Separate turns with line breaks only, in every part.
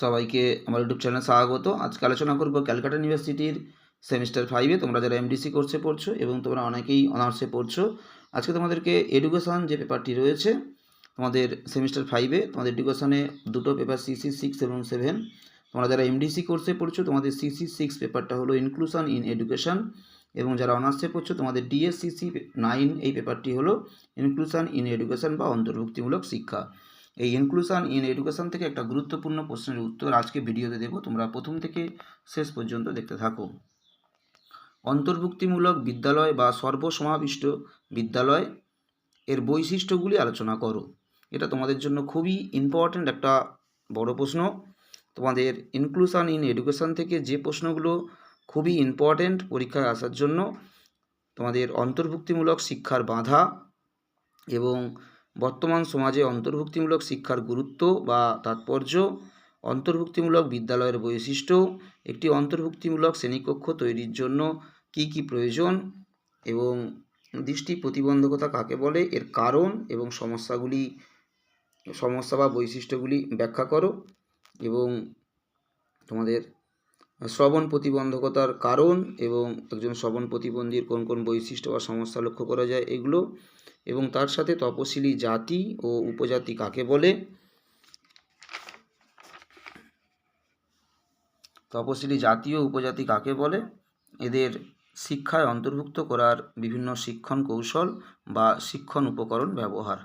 সবাইকে আমার ইউটিউব চ্যানেলে স্বাগত। আজকে আলোচনা করব ক্যালকাটা ইউনিভার্সিটির সেমিস্টার ফাইভে, তোমরা যারা এমডিসি কোর্সে পড়ছো এবং তোমরা অনেকেই অনার্সে পড়ছো, আজকে তোমাদেরকে এডুকেশান যে পেপারটি রয়েছে, তোমাদের সেমিস্টার ফাইভে, তোমাদের এডুকেশানে দুটো পেপার সিসি সিক্স এবং সেভেন তোমরা যারা এমডিসি কোর্সে পড়ছো, তোমাদের সিসি সিক্স পেপারটা হলো ইনক্লুশন ইন এডুকেশন এবং যারা অনার্সে পড়ছো, তোমাদের ডিএসসিসি নাইন এই পেপারটি হলো ইনক্লুশন ইন এডুকেশন বা অন্তর্ভুক্তিমূলক শিক্ষা। এই ইনক্লুশন ইন এডুকেশন থেকে একটা গুরুত্বপূর্ণ প্রশ্নের উত্তর আজকে ভিডিওতে দেবো। তোমরা প্রথম থেকে শেষ পর্যন্ত দেখতে থাকো। অন্তর্ভুক্তিমূলক বিদ্যালয় বা সর্বসমাবিষ্ট বিদ্যালয় এর বৈশিষ্ট্যগুলি আলোচনা করো। এটা তোমাদের জন্য খুবই ইম্পর্ট্যান্ট একটা বড় প্রশ্ন। তোমাদের ইনক্লুশন ইন এডুকেশান থেকে যে প্রশ্নগুলো খুবই ইম্পর্ট্যান্ট পরীক্ষায় আসার জন্য, তোমাদের অন্তর্ভুক্তিমূলক শিক্ষার বাধা এবং বর্তমান সমাজে অন্তর্ভুক্তিমূলক শিক্ষার গুরুত্ব বা তাৎপর্য, অন্তর্ভুক্তিমূলক বিদ্যালয়ের বৈশিষ্ট্য, একটি অন্তর্ভুক্তিমূলক শ্রেণীকক্ষ তৈরির জন্য কি কি প্রয়োজন এবং দৃষ্টি প্রতিবন্ধকতা কাকে বলে, এর কারণ এবং সমস্যাগুলি, সমস্যা বা বৈশিষ্ট্যগুলি ব্যাখ্যা করো এবং তোমাদের শ্রবণ প্রতিবন্ধকতার কারণ এবং একজন শ্রবণ প্রতিবন্ধীর কোন কোন বৈশিষ্ট্য বা সমস্যা লক্ষ্য করা যায় এগুলো এবং তার সাথে তপশিলি জাতি ও উপজাতি কাকে বলে? তপশিলি জাতি ও উপজাতি কাকে বলে? এদের শিক্ষায় অন্তর্ভুক্ত করার বিভিন্ন শিক্ষণ কৌশল বা শিক্ষণ উপকরণ ব্যবহার।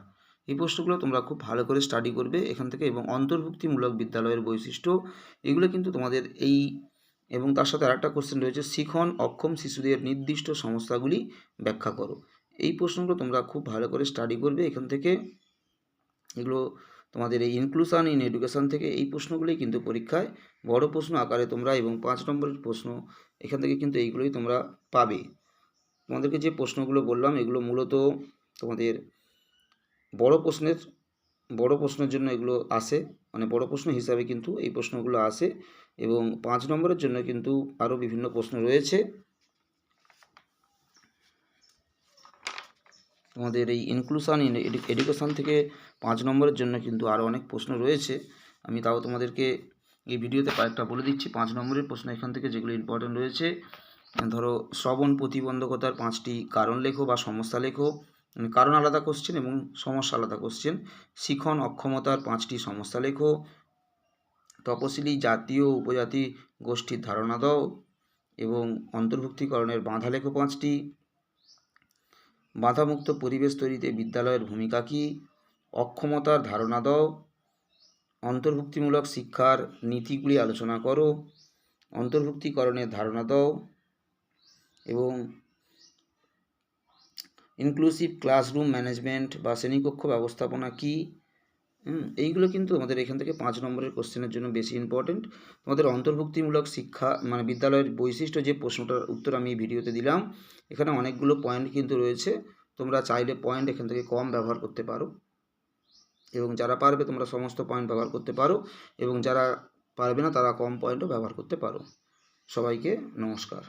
এই প্রশ্নগুলো তোমরা খুব ভালো করে স্টাডি করবে এখান থেকে এবং অন্তর্ভুক্তিমূলক বিদ্যালয়ের বৈশিষ্ট্য, এগুলো কিন্তু তোমাদের এই এবং তার সাথে আরেকটা কোশ্চেন রয়েছে, শিখন, অক্ষম শিশুদের নির্দিষ্ট সমস্যাগুলি ব্যাখ্যা করো। এই প্রশ্নগুলো তোমরা খুব ভালো করে স্টাডি করবে। এখান থেকে এগুলো তোমাদের এই ইনক্লুশন ইন এডুকেশন থেকে এই প্রশ্নগুলোই কিন্তু পরীক্ষায় বড় প্রশ্ন আকারে তোমরা এবং পাঁচ নম্বরের প্রশ্ন এখান থেকে কিন্তু এইগুলোই তোমরা পাবে। তোমাদেরকে যে প্রশ্নগুলো বললাম, এগুলো মূলত তোমাদের বড় প্রশ্নের বড় প্রশ্নের জন্য এগুলো আসে মানে বড় প্রশ্ন হিসাবে কিন্তু এই প্রশ্নগুলো আসে এবং পাঁচ নম্বরের জন্য কিন্তু আরও বিভিন্ন প্রশ্ন রয়েছে। তোমাদের এই ইনক্লুশান ইন এডুকেশন থেকে পাঁচ নম্বরের জন্য কিন্তু আরও অনেক প্রশ্ন রয়েছে। আমি তাও তোমাদেরকে এই ভিডিওতে কয়েকটা বলে দিচ্ছি। পাঁচ নম্বরের প্রশ্ন এখান থেকে যেগুলো ইম্পর্টেন্ট রয়েছে, ধরো শ্রবণ প্রতিবন্ধকতার পাঁচটি কারণ লেখো বা সমস্যা লেখো কারণ আলাদা কোশ্চেন এবং সমস্যা আলাদা কোশ্চেন শিখন, অক্ষমতার পাঁচটি সমস্যা লেখো। তপশিলি, জাতীয়, উপজাতি গোষ্ঠীর ধারণা দাও এবং অন্তর্ভুক্তিকরণের বাঁধা লেখো পাঁচটি। বাধামুক্ত পরিবেশ তৈরিতে বিদ্যালয়ের ভূমিকা কী? অক্ষমতার ধারণা দাও। অন্তর্ভুক্তিমূলক শিক্ষার নীতিগুলি আলোচনা করো। অন্তর্ভুক্তিকরণের ধারণা দাও এবং ইনক্লুসিভ ক্লাসরুম ম্যানেজমেন্ট বা শ্রেণীকক্ষ ব্যবস্থাপনা কী? এইগুলো কিন্তু আমাদের এখান থেকে পাঁচ নম্বরের কোশ্চেনের জন্য বেশি ইম্পর্টেন্ট তোমাদের অন্তর্ভুক্তিমূলক শিক্ষা মানে বিদ্যালয়ের বৈশিষ্ট্য যে প্রশ্নটার উত্তর আমি ভিডিওতে দিলাম, এখানে অনেকগুলো পয়েন্ট কিন্তু রয়েছে। তোমরা চাইলে পয়েন্ট এখান থেকে কম ব্যবহার করতে পারো। এবং যারা পারবে তোমরা সমস্ত পয়েন্ট ব্যবহার করতে পারো। এবং যারা পারবে না তারা কম পয়েন্টও ব্যবহার করতে পারো। সবাইকে নমস্কার।